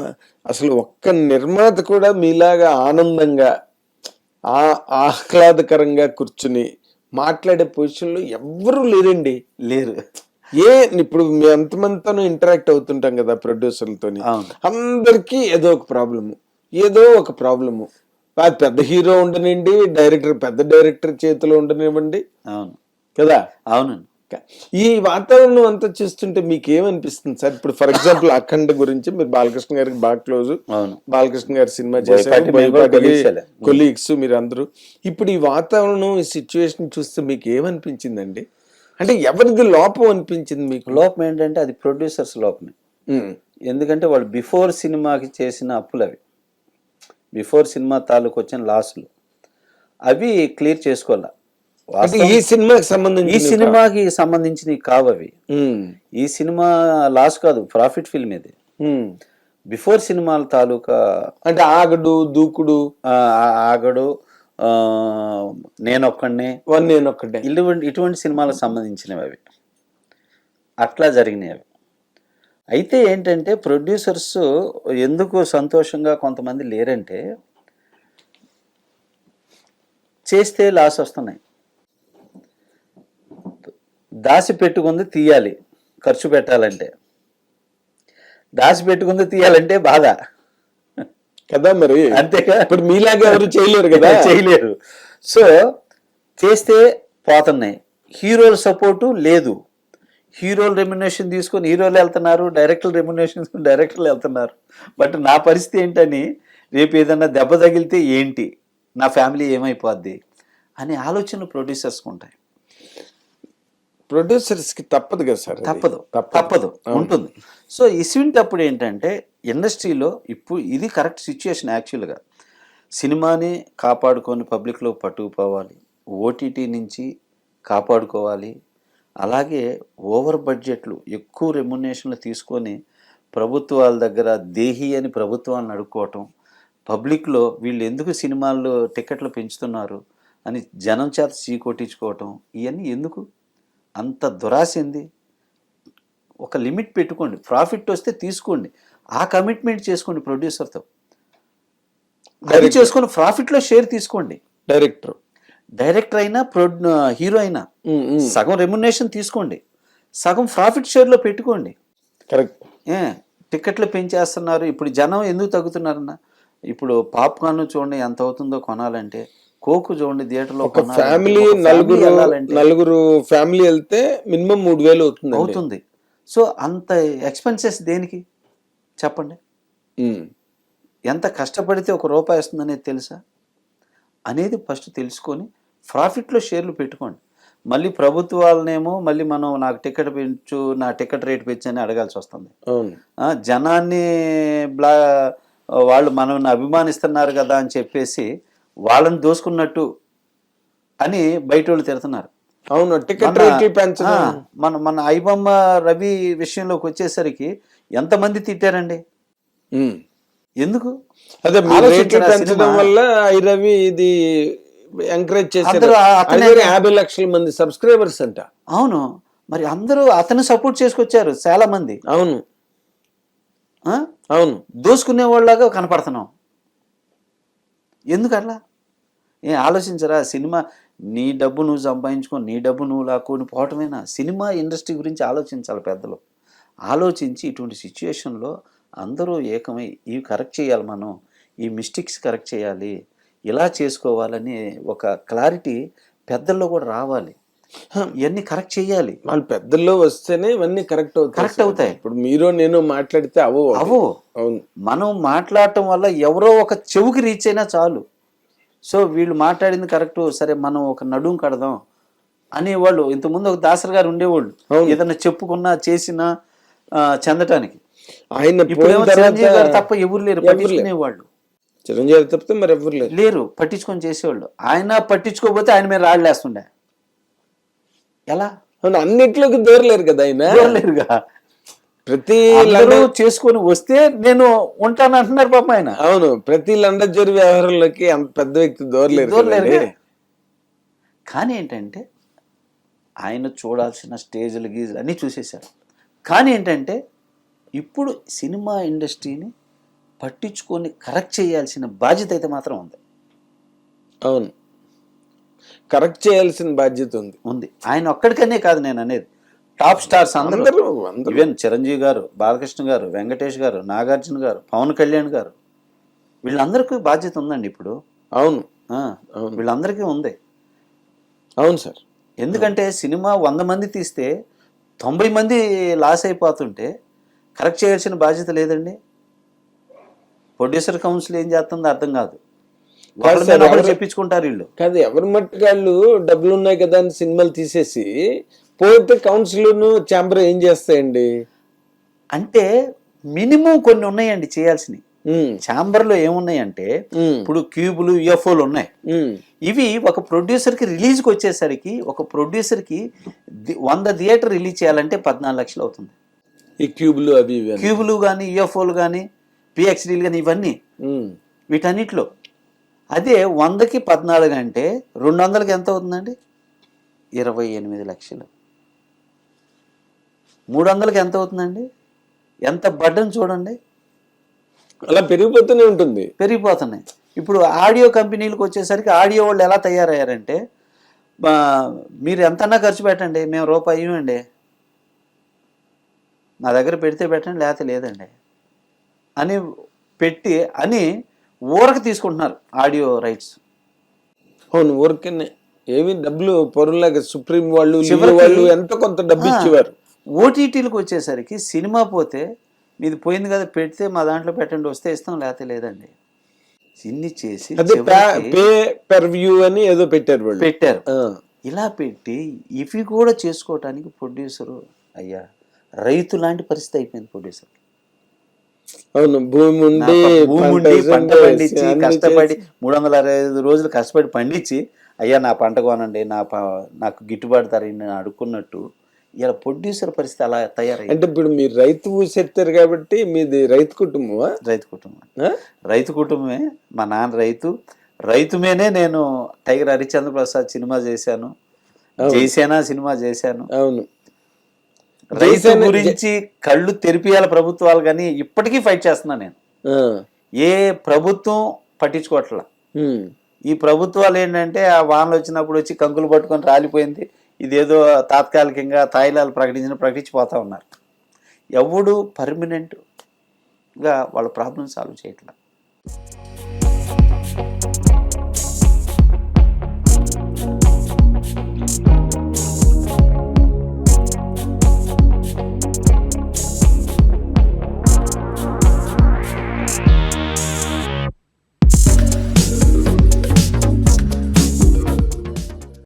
మ- అసలు ఒక్క నిర్మాత కూడా మీలాగా ఆనందంగా ఆ ఆహ్లాదకరంగా కూర్చుని మాట్లాడే పొజిషన్లో ఎవ్వరూ లేరండి. లేరు. ఏ ఇప్పుడు మేము ఎంతమందితోనూ ఇంటరాక్ట్ అవుతుంటాం కదా ప్రొడ్యూసర్లతోని. అవును. అందరికీ ఏదో ఒక ప్రాబ్లము. ఏదో ఒక ప్రాబ్లము. పెద్ద హీరో ఉండనివ్వండి డైరెక్టర్ పెద్ద డైరెక్టర్ చేతిలో ఉండనివ్వండి. అవును. కదా? అవునండి. ఈ వాతావరణం అంతా చూస్తుంటే మీకు ఏమనిపిస్తుంది సార్? ఇప్పుడు ఫర్ ఎగ్జాంపుల్ అఖండ గురించి మీరు బాలకృష్ణ గారికి బాగా క్లోజ్ అవును. బాలకృష్ణ గారి సినిమా లే. కొలీగ్స్ మీరు అందరూ ఇప్పుడు ఈ వాతావరణం ఈ సిచ్యువేషన్ చూస్తే మీకు ఏమనిపించిందండి అంటే ఎవరిది లోపం అనిపించింది మీకు? లోపం ఏంటంటే అది ప్రొడ్యూసర్స్ లోపమే. ఎందుకంటే వాళ్ళు బిఫోర్ సినిమాకి చేసిన అప్పులు అవి. బిఫోర్ సినిమా తాలూకు వచ్చిన లాసులు అవి క్లియర్ చేసుకోవాలా? ఈ సినిమాకి సంబంధించి ఈ సినిమాకి సంబంధించినవి కావు అవి ఈ సినిమా లాస్ కాదు ప్రాఫిట్ ఫిల్మ్ ఇది. బిఫోర్ సినిమాల తాలూకా అంటే ఆగడు దూకుడు. ఆగడు ఆ, నేనొక్కడినే. వన్ నేను ఒక్కటే ఇటువంటి ఇటువంటి సినిమాలకు సంబంధించినవి అవి. అట్లా జరిగినాయి అవి. అయితే ఏంటంటే ప్రొడ్యూసర్స్ ఎందుకు సంతోషంగా కొంతమంది లేరంటే చేస్తే లాస్ వస్తున్నాయి. దాసి పెట్టుకుంది తీయాలి ఖర్చు పెట్టాలంటే. దాసి పెట్టుకుంది తీయాలంటే బాధ. కదా మరి? అంతేగా ఇప్పుడు మీలాగా ఎవరు చేయలేరు కదా? చేయలేరు. సో చేస్తే పోతున్నాయి. హీరోల సపోర్టు లేదు. హీరోలు రెమ్యునేషన్ తీసుకొని హీరోలు వెళ్తున్నారు డైరెక్టర్ రెమ్యునేషన్ తీసుకొని డైరెక్టర్లు వెళ్తున్నారు. బట్ నా పరిస్థితి ఏంటని రేపు ఏదన్నా దెబ్బ తగిలితే ఏంటి? నా ఫ్యామిలీ ఏమైపోద్ది? అనే ఆలోచనలు ప్రొడ్యూసర్స్కి ఉంటాయి. ప్రొడ్యూసర్స్కి తప్పదు కదా సార్. తప్పదు. తప్పదు. ఉంటుంది. సో ఇసుంటప్పుడు ఏంటంటే ఇండస్ట్రీలో ఇప్పుడు ఇది కరెక్ట్ సిచ్యుయేషన్ యాక్చువల్గా. సినిమాని కాపాడుకొని పబ్లిక్లో పట్టుకుపోవాలి. ఓటీటీ నుంచి కాపాడుకోవాలి. అలాగే ఓవర్ బడ్జెట్లు ఎక్కువ రెమ్యునేషన్లు తీసుకొని ప్రభుత్వాల దగ్గర దేహి అని ప్రభుత్వాలను అడుక్కోవటం పబ్లిక్లో వీళ్ళు ఎందుకు సినిమాల్లో టికెట్లు పెంచుతున్నారు అని జనం చేత చీకొట్టించుకోవటం ఇవన్నీ ఎందుకు అంత దురాశ ఏంది? ఒక లిమిట్ పెట్టుకోండి. ప్రాఫిట్ వస్తే తీసుకోండి. ఆ కమిట్మెంట్ చేసుకోండి ప్రొడ్యూసర్తో. అది చేసుకొని ప్రాఫిట్లో షేర్ తీసుకోండి. డైరెక్టర్. డైరెక్టర్ అయినా ప్రొ హీరో అయినా సగం రెమ్యునేషన్ తీసుకోండి. సగం ప్రాఫిట్ షేర్లో పెట్టుకోండి. కరెక్ట్. ఏ టికెట్లు పెంచేస్తున్నారు. ఇప్పుడు జనం ఎందుకు తగ్గుతున్నారన్న? ఇప్పుడు పాప్కార్న్ చూడండి ఎంత అవుతుందో కొనాలంటే కోకు చూడండి థియేటర్లో ఒక ఫ్యామిలీ నలుగురు నలుగురు ఫ్యామిలీ వెళ్తే మినిమం మూడు వేలు అవుతుంది అవుతుంది. సో అంత ఎక్స్పెన్సెస్ దేనికి? చెప్పండి. ఎంత కష్టపడితే ఒక రూపాయి వస్తుందనేది తెలుసా? అనేది ఫస్ట్ తెలుసుకొని ప్రాఫిట్లో షేర్లు పెట్టుకోండి. మళ్ళీ ప్రభుత్వాలనేమో మళ్ళీ మనం నాకు టికెట్ పెంచు నా టికెట్ రేట్ పెంచు అని అడగాల్సి వస్తుంది. జనాన్ని బ్లా వాళ్ళు మనల్ని అభిమానిస్తున్నారు కదా అని చెప్పేసి వాళ్ళని దోసుకున్నట్టు అని బయట వాళ్ళు తిడుతున్నారు. అవును టికెట్ మన- మన మన ఐబొమ్మ రవి విషయంలోకి వచ్చేసరికి ఎంతమంది తిట్టారండి. ఎందుకు? అదే రేట్లు పెంచడం? వల్ల ఐ రవి ఇది ఎంకరేజ్ చేశారు యాభై లక్షల మంది సబ్స్క్రైబర్స్ అంట. అవును. మరి అందరూ అతను సపోర్ట్ చేసుకొచ్చారు చాలా మంది. అవును? అవును. దోసుకునే వాళ్ళలాగా కనపడుతున్నాం. ఎందుకు ఏం ఆలోచించరా? సినిమా నీ డబ్బు నువ్వు సంపాదించుకొని నీ డబ్బు నువ్వు లాక్కొని పోవటమేనా? సినిమా ఇండస్ట్రీ గురించి ఆలోచించాలి పెద్దలు. ఆలోచించి ఇటువంటి సిచ్యుయేషన్లో అందరూ ఏకమై ఇవి కరెక్ట్ చేయాలి మనం ఈ మిస్టేక్స్ కరెక్ట్ చేయాలి ఇలా చేసుకోవాలని ఒక క్లారిటీ పెద్దల్లో కూడా రావాలి. ఇవన్నీ కరెక్ట్ చేయాలి వాళ్ళు పెద్దల్లో వస్తేనే ఇవన్నీ కరెక్ట్ సార్. అవుతాయి. ఇప్పుడు మీరు నేను మాట్లాడితే అవో అవో. అవును. మనం మాట్లాడటం వల్ల ఎవరో ఒక చెవుకి రీచ్ అయినా చాలు. సో వీళ్ళు మాట్లాడింది కరెక్ట్ సరే మనం ఒక నడుం కడదాం అనేవాళ్ళు ఇంతకుముందు ఒక దాసరి గారు ఉండేవాళ్ళు. ఏదైనా చెప్పుకున్నా చేసినా చెందటానికి. ఆయన చిరంజీవి గారు తప్ప ఎవరు లేరు పట్టించుకునేవాళ్ళు. చిరంజీవి తప్పితే మరి ఎవరు లేరు? లేరు పట్టించుకొని చేసేవాళ్ళు. ఆయన పట్టించుకోకపోతే ఆయన మీద రాళ్ళేస్తుండే ఎలా? అవును అన్నిట్లోకి దూరలేరు కదా ఆయన? ప్రతి అందరూ చేసుకొని వస్తే నేను ఉంటాను అంటున్నారు పాప ఆయన. అవును ప్రతి లండజోరి వ్యవహారంలోకి అంత పెద్ద వ్యక్తి దూరలేరు. కానీ ఏంటంటే ఆయన చూడాల్సిన స్టేజ్లు గీజులు అన్నీ చూసేశారు. కానీ ఏంటంటే ఇప్పుడు సినిమా ఇండస్ట్రీని పట్టించుకొని కరెక్ట్ చేయాల్సిన బాధ్యత అయితే మాత్రం ఉంది. అవును. కరెక్ట్ చేయాల్సిన బాధ్యత ఉంది. ఉంది. ఆయన ఒక్కడికనే కాదు నేను అనేది. టాప్ స్టార్స్ అందరూ. ఈవెన్ చిరంజీవి గారు బాలకృష్ణ గారు వెంకటేష్ గారు నాగార్జున గారు పవన్ కళ్యాణ్ గారు. వీళ్ళందరికీ బాధ్యత ఉందండి ఇప్పుడు. అవును. వీళ్ళందరికీ ఉంది. అవును సార్. ఎందుకంటే సినిమా వంద మంది తీస్తే తొంభై మంది లాస్ అయిపోతుంటే కరెక్ట్ చేయాల్సిన బాధ్యత లేదండి. ప్రొడ్యూసర్ కౌన్సిల్ ఏం చేస్తుందో అర్థం కాదు. చెప్పించుకుంటారు వీళ్ళు? కాదు ఎవరి మట్టుకాళ్ళు డబ్బులు ఉన్నాయి కదా అని సినిమాలు తీసేసి పోతే కౌన్సిల్ ఛాంబర్ ఏం చేస్తాయండి? అంటే మినిమం కొన్ని ఉన్నాయండి చేయాల్సినవి. ఉమ్, ఛాంబర్లో ఏమున్నాయంటే ఇప్పుడు క్యూబులు యుఎఫ్ఓలు ఉన్నాయి. ఇవి ఒక ప్రొడ్యూసర్కి రిలీజ్కి వచ్చేసరికి ఒక ప్రొడ్యూసర్కి ది- వంద థియేటర్ రిలీజ్ చేయాలంటే పద్నాలుగు లక్షలు అవుతుంది. ఈ క్యూబ్లు అవి. క్యూబులు కానీ యుఎఫ్ఓలు కానీ పిఎక్స్డీలు కానీ ఇవన్నీ వీటన్నిటిలో అదే వందకి పద్నాలుగు అంటే రెండు వందలకి ఎంత అవుతుందండి? ఇరవై ఎనిమిది లక్షలు. మూడు వందలకి ఎంత అవుతుందండి? ఎంత బడ్డని చూడండి. అలా పెరిగిపోతూనే ఉంటుంది. పెరిగిపోతున్నాయి. ఇప్పుడు ఆడియో కంపెనీలకు వచ్చేసరికి ఆడియో వాళ్ళు ఎలా తయారయ్యారంటే మా మీరు ఎంతన్నా ఖర్చు పెట్టండి మేము రూపాయి ఇవ్వండి. నా దగ్గర పెడితే పెట్టండి లేకపోతే లేదండి. అని పెట్టి అని ఊరకు తీసుకుంటున్నారు ఆడియో రైట్స్. అవును ఊరికనే ఏమి డబ్బులు పొరులాగా సుప్రీం వాళ్ళు వాళ్ళు ఎంత కొంత డబ్బు ఇచ్చేవారు? ఓటీటీలకు వచ్చేసరికి సినిమా పోతే మీది పోయింది కదా పెడితే మా దాంట్లో పెట్టండి వస్తే ఇస్తాం లేకపోతే లేదండి. ఇన్ని చేసి అని ఏదో పెట్టారు వాళ్ళు. పెట్టారు. ఇలా పెట్టి ఇవి కూడా చేసుకోవటానికి ప్రొడ్యూసరు అయ్యా రైతు లాంటి పరిస్థితి అయిపోయింది ప్రొడ్యూసర్ అవును భూమి ఉండి భూమి ఉండి పంట పండించి కష్టపడి మూడు వందల అరవై ఐదు రోజులు కష్టపడి పండించి అయ్యా నా పంట కొనండి నా నాకు గిట్టుబాటు ధర నేను అడుక్కున్నట్టు ఇలా ప్రొడ్యూసర్ పరిస్థితి అలా తయారైంది అంటే ఇప్పుడు మీరు రైతు ఊసెత్తారు కాబట్టి మీది రైతు కుటుంబమా? రైతు కుటుంబం? రైతు కుటుంబమే మా నాన్న రైతు. రైతు మీనే నేను టైగర్ హరిచంద్ర ప్రసాద్ సినిమా చేశాను. జైసేన సినిమా చేశాను. అవును. రైతు గురించి కళ్ళు తెరిపియాల ప్రభుత్వాలు కానీ ఇప్పటికీ ఫైట్ చేస్తున్నాను నేను. ఏ ప్రభుత్వం పట్టించుకోవట్లా. ఈ ప్రభుత్వాలు ఏంటంటే ఆ వానలు వచ్చినప్పుడు వచ్చి కంకులు పట్టుకొని రాలిపోయింది. ఇదేదో తాత్కాలికంగా తాయిలాలు ప్రకటించిన ప్రకటించిపోతా ఉన్నారు. ఎవడు పర్మనెంట్గా వాళ్ళ ప్రాబ్లమ్ సాల్వ్ చేయట్లా.